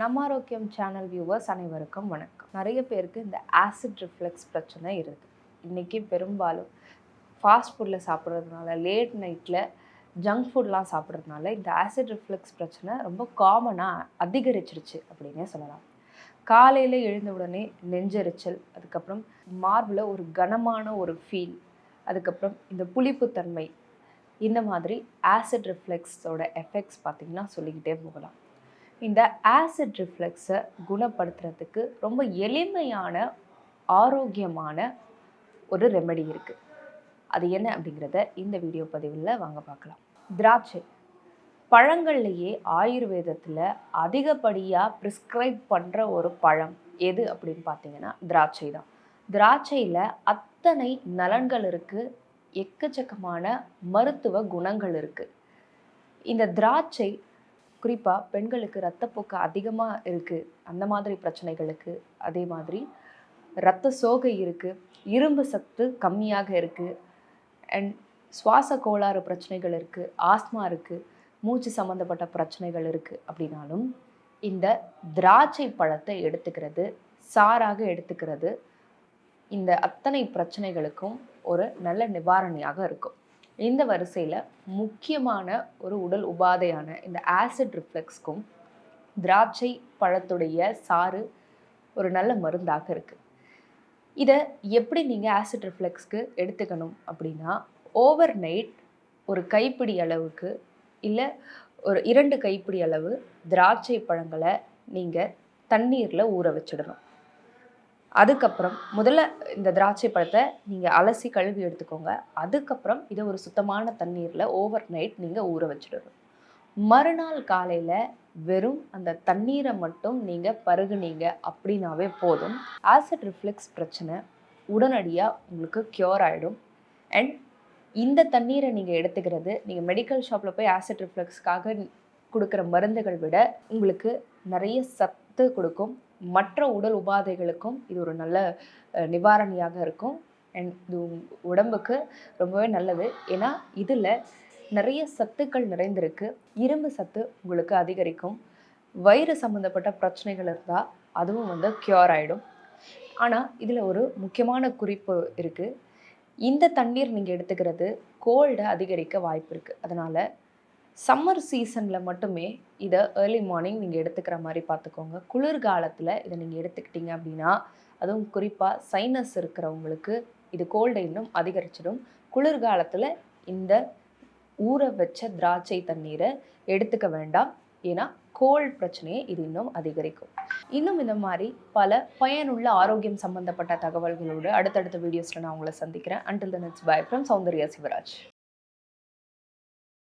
நம்ம ஆரோக்கியம் channel viewers அனைவருக்கும் வணக்கம். நிறைய பேருக்கு இந்த ஆசிட் ரிஃப்ளெக்ஸ் பிரச்சனை இருக்குது இன்றைக்கி பெரும்பாலும் ஃபாஸ்ட் ஃபுட்டில் சாப்பிட்றதுனால லேட் நைட்டில் ஜங்க் ஃபுட்லாம் சாப்பிட்றதுனால இந்த ஆசிட் ரிஃப்ளெக்ஸ் பிரச்சனை ரொம்ப காமனாக அதிகரிச்சிருச்சு அப்படின்னே சொல்லலாம். காலையில் எழுந்த உடனே நெஞ்செரிச்சல் அதுக்கப்புறம் மார்பில் ஒரு கனமான ஒரு ஃபீல் அதுக்கப்புறம் இந்த புளிப்புத்தன்மை இந்த மாதிரி ஆசிட் ரிஃப்ளெக்ஸோட எஃபெக்ட்ஸ் பார்த்திங்கன்னா சொல்லிக்கிட்டே போகலாம். இந்த ஆசிட் ரிஃப்ளெக்ஸை குணப்படுத்துறதுக்கு ரொம்ப எளிமையான ஆரோக்கியமான ஒரு ரெமெடி இருக்குது அது என்ன அப்படிங்கிறத இந்த வீடியோ பதிவில் வாங்க பார்க்கலாம். திராட்சை. பழங்கள்லேயே ஆயுர்வேதத்தில் அதிகப்படியாக ப்ரிஸ்கிரைப் பண்ணுற ஒரு பழம் எது அப்படின்னு பார்த்தீங்கன்னா திராட்சை தான். திராட்சையில் அத்தனை நலன்கள் இருக்குது எக்கச்சக்கமான மருத்துவ குணங்கள் இருக்குது இந்த திராட்சை குறிப்பாக பெண்களுக்கு ரத்தப்போக்கு அதிகமாக இருக்குது அந்த மாதிரி பிரச்சனைகளுக்கு அதே மாதிரி ரத்த சோகை இருக்குது இரும்பு சத்து கம்மியாக இருக்குது அண்ட் சுவாச கோளாறு பிரச்சனைகள் இருக்குது ஆஸ்மா இருக்குது மூச்சு சம்மந்தப்பட்ட பிரச்சனைகள் இருக்குது அப்படின்னாலும் இந்த திராட்சை பழத்தை எடுத்துக்கிறது சாராக எடுத்துக்கிறது இந்த அத்தனை பிரச்சனைகளுக்கும் ஒரு நல்ல நிவாரணியாக இருக்கும். இந்த வரிசையில் முக்கியமான ஒரு உடல் உபாதையான இந்த ஆசிட் ரிஃப்ளெக்ஸ்க்கும் திராட்சை பழத்துடைய சாறு ஒரு நல்ல மருந்தாக இருக்குது இதை எப்படி நீங்கள் ஆசிட் ரிஃப்ளெக்ஸ்க்கு எடுத்துக்கணும் அப்படின்னா ஓவர் நைட் ஒரு கைப்பிடி அளவுக்கு இல்லை ஒரு இரண்டு கைப்பிடி அளவு திராட்சை பழங்களை நீங்கள் தண்ணீரில் ஊற வச்சிடணும். அதுக்கப்புறம் முதல்ல இந்த திராட்சை பழத்தை நீங்கள் அலசி கழுவி எடுத்துக்கோங்க. அதுக்கப்புறம் இதை ஒரு சுத்தமான தண்ணீரில் ஓவர் நைட் நீங்கள் ஊற வச்சிடணும். மறுநாள் காலையில் வெறும் அந்த தண்ணீரை மட்டும் நீங்கள் பருகுனீங்க அப்படின்னாவே போதும். ஆசிட் ரிஃப்ளெக்ஸ் பிரச்சனை உடனடியாக உங்களுக்கு க்யூர் ஆகிடும் அண்ட் இந்த தண்ணீரை நீங்கள் எடுத்துக்கிறது நீங்கள் மெடிக்கல் ஷாப்பில் போய் ஆசிட் ரிஃப்ளெக்ஸ்க்காக கொடுக்குற மருந்துகள் விட உங்களுக்கு நிறைய சத்து கொடுக்கும். மற்ற உடல் உபாதைகளுக்கும் இது ஒரு நல்ல நிவாரணியாக இருக்கும். அண்ட் இது உடம்புக்கு ரொம்பவே நல்லது. ஏன்னா இதில் நிறைய சத்துக்கள் நிறைந்திருக்கு. இரும்பு சத்து உங்களுக்கு அதிகரிக்கும். வயிறு சம்மந்தப்பட்ட பிரச்சனைகள் இருந்தால் அதுவும் வந்து க்யூர் ஆகிடும் ஆனால் இதில் ஒரு முக்கியமான குறிப்பு இருக்குது இந்த தண்ணீர் நீங்கள் எடுத்துக்கிறது கோல்டை அதிகரிக்க வாய்ப்பு இருக்குது அதனால் சம்மர் சீசனில் மட்டுமே இதை ஏர்லி மார்னிங் நீங்கள் எடுத்துக்கிற மாதிரி பார்த்துக்கோங்க குளிர்காலத்தில் இதை நீங்கள் எடுத்துக்கிட்டீங்க அப்படின்னா அதுவும் குறிப்பாக சைனஸ் இருக்கிறவங்களுக்கு இது கோல்டை இன்னும் அதிகரிச்சிடும். குளிர்காலத்தில் இந்த ஊற வச்ச திராட்சை தண்ணீரை எடுத்துக்க வேண்டாம். ஏன்னா கோல்ட் பிரச்சனையை இது இன்னும் அதிகரிக்கும். இன்னும் இந்த மாதிரி பல பயனுள்ள ஆரோக்கியம் சம்பந்தப்பட்ட தகவல்களோடு அடுத்தடுத்த வீடியோஸில் நான் உங்களை சந்திக்கிறேன். Until then it's bye from Soundarya Sivaraj.